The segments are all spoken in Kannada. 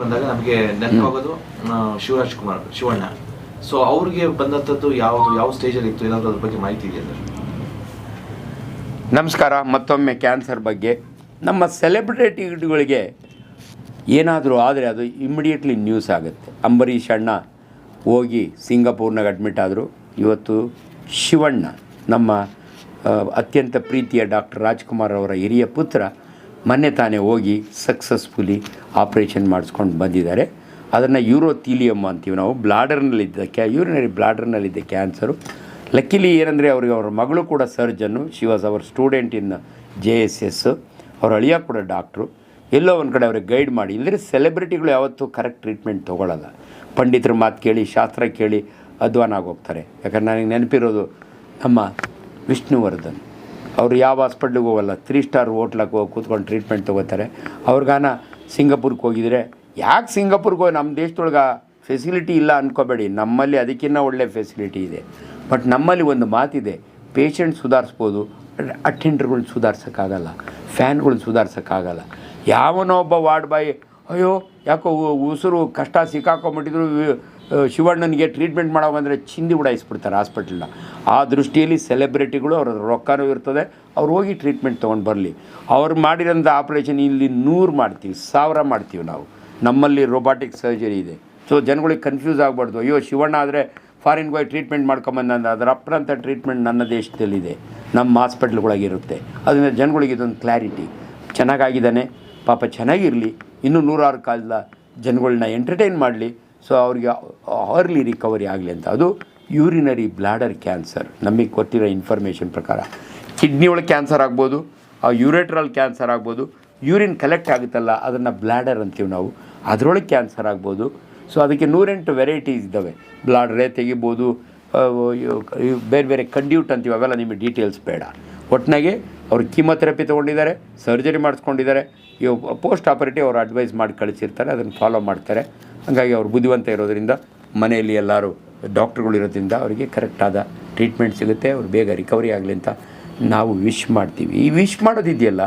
ಬಂದಾಗ ನಮಗೆ ನೆನಪಾಗೋದು ಶಿವರಾಜ್ ಕುಮಾರ್ ಶಿವಣ್ಣ. ಸೊ ಅವ್ರಿಗೆ ಬಂದಂಥದ್ದು ಯಾವುದು ಯಾವ ಸ್ಟೇಜಲ್ಲಿ ಇತ್ತು ಏನಾದ್ರು ಅದ್ರ ಬಗ್ಗೆ ಮಾಹಿತಿ ಇದೆಯಾ ಸರ್? ನಮಸ್ಕಾರ ಮತ್ತೊಮ್ಮೆ ಕ್ಯಾನ್ಸರ್ ಬಗ್ಗೆ. ನಮ್ಮ ಸೆಲೆಬ್ರಿಟಿಗಳಿಗೆ ಏನಾದರೂ ಆದರೆ ಅದು ಇಮ್ಮಿಡಿಯೇಟ್ಲಿ ನ್ಯೂಸ್ ಆಗುತ್ತೆ. ಅಂಬರೀಷ್ ಅಣ್ಣ ಹೋಗಿ ಸಿಂಗಾಪುರ್ನಾಗ ಅಡ್ಮಿಟ್ ಆದರು. ಇವತ್ತು ಶಿವಣ್ಣ ನಮ್ಮ ಅತ್ಯಂತ ಪ್ರೀತಿಯ ಡಾಕ್ಟರ್ ರಾಜ್ಕುಮಾರ್ ಅವರ ಹಿರಿಯ ಪುತ್ರ ಮೊನ್ನೆ ತಾನೇ ಹೋಗಿ ಸಕ್ಸಸ್ಫುಲಿ ಆಪ್ರೇಷನ್ ಮಾಡಿಸ್ಕೊಂಡು ಬಂದಿದ್ದಾರೆ. ಅದನ್ನು ಯೂರೋಥೀಲಿಯಮ್ ಅಂತೀವಿ ನಾವು. ಬ್ಲಾಡರ್ನಲ್ಲಿದ್ದ ಕ್ಯಾ ಯೂರಿನರಿ ಬ್ಲಾಡರ್ನಲ್ಲಿದ್ದ ಕ್ಯಾನ್ಸರು ಲಕ್ಕಿಲಿ ಏನಂದರೆ ಅವರಿಗೆ ಅವ್ರ ಮಗಳು ಕೂಡ surgeon she was our student in J S S ಅವ್ರ ಅಳಿಯ ಕೂಡ ಡಾಕ್ಟ್ರು ಎಲ್ಲೋ ಒಂದು ಕಡೆ ಅವ್ರಿಗೆ ಗೈಡ್ ಮಾಡಿ. ಇಲ್ಲದ್ರೆ ಸೆಲೆಬ್ರಿಟಿಗಳು ಯಾವತ್ತೂ ಕರೆಕ್ಟ್ ಟ್ರೀಟ್ಮೆಂಟ್ ತೊಗೊಳ್ಳಲ್ಲ ಪಂಡಿತರ ಮಾತು ಕೇಳಿ, ಶಾಸ್ತ್ರ ಕೇಳಿ, ಅಧ್ವಾನ ಆಗೋಗ್ತಾರೆ. ಯಾಕಂದ್ರೆ ನನಗೆ ನೆನಪಿರೋದು ನಮ್ಮ ವಿಷ್ಣುವರ್ಧನ್. ಅವರು ಯಾವ ಹಾಸ್ಪಿಟ್ಲಿಗೆ ಹೋಗಲ್ಲ. ತ್ರೀ ಸ್ಟಾರ್ ಹೋಟ್ಲಾಗ ಹೋಗಿ ಕೂತ್ಕೊಂಡು ಟ್ರೀಟ್ಮೆಂಟ್ ತೊಗೋತಾರೆ. ಅವ್ರಿಗಾನ ಸಿಂಗಾಪುರ್ಗೆ ಹೋಗಿದ್ರೆ, ಯಾಕೆ ಸಿಂಗಾಪುರ್ಗೆ ಹೋಗಿ ನಮ್ಮ ದೇಶದೊಳಗೆ ಫೆಸಿಲಿಟಿ ಇಲ್ಲ ಅಂದ್ಕೋಬೇಡಿ ನಮ್ಮಲ್ಲಿ ಅದಕ್ಕಿಂತ ಒಳ್ಳೆ ಫೆಸಿಲಿಟಿ ಇದೆ. ಬಟ್ ನಮ್ಮಲ್ಲಿ ಒಂದು ಮಾತಿದೆ ಪೇಷಂಟ್ ಸುಧಾರಿಸ್ಬೋದು ಅಟೆಂಡರ್ಗಳು ಸುಧಾರ್ಸೋಕ್ಕಾಗಲ್ಲ ಫ್ಯಾನ್ಗಳ್ನ ಸುಧಾರ್ಸೋಕ್ಕಾಗಲ್ಲ. ಯಾವನೋ ಒಬ್ಬ ವಾರ್ಡ್ ಬಾಯ್ ಅಯ್ಯೋ, ಯಾಕೋ ಉಸಿರು ಕಷ್ಟ ಸಿಕ್ಕಾಕೊಂಬಿಟ್ಟಿದ್ರು ಶಿವಣ್ಣನಿಗೆ ಟ್ರೀಟ್ಮೆಂಟ್ ಮಾಡೋ ಬಂದರೆ ಚಿಂದಿ ಉಡಾಯಿಸ್ಬಿಡ್ತಾರೆ ಹಾಸ್ಪಿಟಲ್ನ ಆ ದೃಷ್ಟಿಯಲ್ಲಿ ಸೆಲೆಬ್ರಿಟಿಗಳು ಅವ್ರ ರೊಕ್ಕನೂ ಇರ್ತದೆ, ಅವ್ರು ಹೋಗಿ ಟ್ರೀಟ್ಮೆಂಟ್ ತೊಗೊಂಡು ಬರಲಿ. ಅವ್ರು ಮಾಡಿರೋಂಥ ಆಪ್ರೇಷನ್ ಇಲ್ಲಿ ನೂರು ಮಾಡ್ತೀವಿ, ಸಾವಿರ ಮಾಡ್ತೀವಿ ನಾವು. ನಮ್ಮಲ್ಲಿ ರೊಬಾಟಿಕ್ ಸರ್ಜರಿ ಇದೆ. ಸೊ ಜನಗಳಿಗೆ ಕನ್ಫ್ಯೂಸ್ ಆಗಬಾರ್ದು. ಅಯ್ಯೋ, ಶಿವಣ್ಣ ಆದರೆ ಫಾರಿನ್ಗೆ ಹೋಗಿ ಟ್ರೀಟ್ಮೆಂಟ್ ಮಾಡ್ಕೊಂಬಂದ ಅದರ ಅಪ್ರಂಥ ಟ್ರೀಟ್ಮೆಂಟ್ ನನ್ನ ದೇಶದಲ್ಲಿದೆ. ನಮ್ಮ ಹಾಸ್ಪಿಟ್ಲ್ಗಳಾಗಿರುತ್ತೆ ಅದರಿಂದ ಜನಗಳಿಗೆ ಇದೊಂದು ಕ್ಲಾರಿಟಿ ಚೆನ್ನಾಗಾಗಿದ್ದಾನೆ. ಪಾಪ ಚೆನ್ನಾಗಿರಲಿ. ಇನ್ನೂ ನೂರಾರು ಕಾಲದ ಜನಗಳನ್ನ ಎಂಟರ್ಟೈನ್ ಮಾಡಲಿ. ಸೊ ಅವ್ರಿಗೆ ಅರ್ಲಿ ರಿಕವರಿ ಆಗಲಿ ಅಂತ. ಅದು ಯೂರಿನರಿ ಬ್ಲ್ಯಾಡರ್ ಕ್ಯಾನ್ಸರ್ ನಮಗೆ ಕೊಟ್ಟಿರೋ ಇನ್ಫಾರ್ಮೇಷನ್ ಪ್ರಕಾರ. ಕಿಡ್ನಿ ಒಳಗೆ ಕ್ಯಾನ್ಸರ್ ಆಗ್ಬೋದು, ಆ ಯೂರೇಟ್ರಲ್ ಕ್ಯಾನ್ಸರ್ ಆಗ್ಬೋದು. ಯೂರಿನ್ ಕಲೆಕ್ಟ್ ಆಗುತ್ತಲ್ಲ, ಅದನ್ನು ಬ್ಲ್ಯಾಡರ್ ಅಂತೀವಿ ನಾವು. ಅದರೊಳಗೆ ಕ್ಯಾನ್ಸರ್ ಆಗ್ಬೋದು. ಸೊ ಅದಕ್ಕೆ ನೂರೆಂಟು ವೆರೈಟೀಸ್ ಇದ್ದಾವೆ. ಬ್ಲಾಡ್ರೇ ತೆಗಿಬೋದು ಬೇರೆ ಬೇರೆ ಕಂಡ್ಯೂಟ್ ಅಂತೀವಿ, ಅವೆಲ್ಲ ನಿಮಗೆ ಡೀಟೇಲ್ಸ್ ಬೇಡ. ಒಟ್ಟಿನಾಗೆ ಅವರು ಕೀಮೊಥೆರಪಿ ತೊಗೊಂಡಿದ್ದಾರೆ, ಸರ್ಜರಿ ಮಾಡಿಸ್ಕೊಂಡಿದ್ದಾರೆ. ಇವು ಪೋಸ್ಟ್ ಆಪರೇಟಿವ್ ಅವ್ರು ಅಡ್ವೈಸ್ ಮಾಡಿ ಕಳಿಸಿರ್ತಾರೆ, ಅದನ್ನು ಫಾಲೋ ಮಾಡ್ತಾರೆ. ಹಾಗಾಗಿ ಅವ್ರು ಬುದ್ಧಿವಂತ ಇರೋದರಿಂದ ಮನೆಯಲ್ಲಿ ಎಲ್ಲರೂ ಡಾಕ್ಟ್ರುಗಳು ಇರೋದ್ರಿಂದ ಅವರಿಗೆ ಕರೆಕ್ಟಾದ ಟ್ರೀಟ್ಮೆಂಟ್ ಸಿಗುತ್ತೆ, ಅವ್ರು ಬೇಗ ರಿಕವರಿ ಆಗಲಿ ಅಂತ ನಾವು ವಿಶ್ ಮಾಡ್ತೀವಿ. ಈ ವಿಶ್ ಮಾಡೋದಿದೆಯಲ್ಲ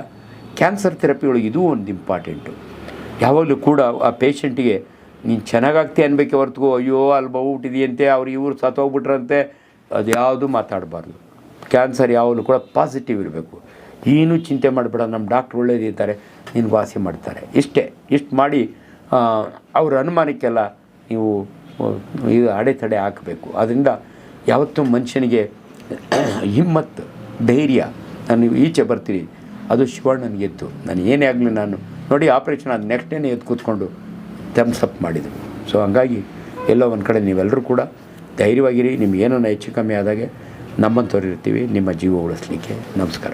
ಕ್ಯಾನ್ಸರ್ ಥೆರಪಿ ಒಳಗೆ ಇದೂ ಒಂದು ಇಂಪಾರ್ಟೆಂಟು ಯಾವಾಗಲೂ ಕೂಡ ಆ ಪೇಷಂಟಿಗೆ ನೀನು ಚೆನ್ನಾಗಾಗ್ತಿ ಅನ್ಬೇಕೆ ಹೊರತು ಅಯ್ಯೋ ಅಲ್ಲಿ ಬಹುಬಿಟ್ಟಿದೆಯಂತೆ ಅವ್ರು ಇವ್ರು ಸತ್ತೋಗ್ಬಿಟ್ರಂತೆ. ಅದು ಯಾವುದು ಮಾತಾಡಬಾರ್ದು. ಕ್ಯಾನ್ಸರ್ ಯಾವಾಗಲೂ ಕೂಡ ಪಾಸಿಟಿವ್ ಇರಬೇಕು. ಏನೂ ಚಿಂತೆ ಮಾಡಬೇಡ ನಮ್ಮ ಡಾಕ್ಟ್ರ್ ಒಳ್ಳೇದಿರ್ತಾರೆ ನೀನು ವಾಸಿ ಮಾಡ್ತಾರೆ. ಇಷ್ಟೇ, ಇಷ್ಟು ಮಾಡಿ ಅವ್ರ ಅನುಮಾನಕ್ಕೆಲ್ಲ ನೀವು ಇದು ಅಡೆತಡೆ ಹಾಕಬೇಕು. ಅದರಿಂದ ಯಾವತ್ತೂ ಮನುಷ್ಯನಿಗೆ ಹಿಮ್ಮತ್ತು ಧೈರ್ಯ, ನಾನು ಈಚೆ ಬರ್ತೀನಿ ಅದು ಶಿವಣ್ಣ ನನಗೆದ್ದು ನಾನು ಏನೇ ಆಗಲಿ ನಾನು, ನೋಡಿ ಆಪ್ರೇಷನ್ ಅದು ನೆಕ್ಸ್ಟ್ ಡೇನೇ ಎದ್ದು ಕೂತ್ಕೊಂಡು ಥಮ್ಸ್ ಅಪ್ ಮಾಡಿದರು. ಸೊ ಹಂಗಾಗಿ ಎಲ್ಲೋ ಒಂದು ಕಡೆ ನೀವೆಲ್ಲರೂ ಕೂಡ ಧೈರ್ಯವಾಗಿರಿ, ನಿಮ್ಗೆ ಏನೋ ಹೆಚ್ಚು ಕಮ್ಮಿ ಆದಾಗೆ ನಮ್ಮಂಥವ್ರು ಇರ್ತೀವಿ ನಿಮ್ಮ ಜೀವ ಉಳಿಸ್ಲಿಕ್ಕೆ ನಮಸ್ಕಾರ.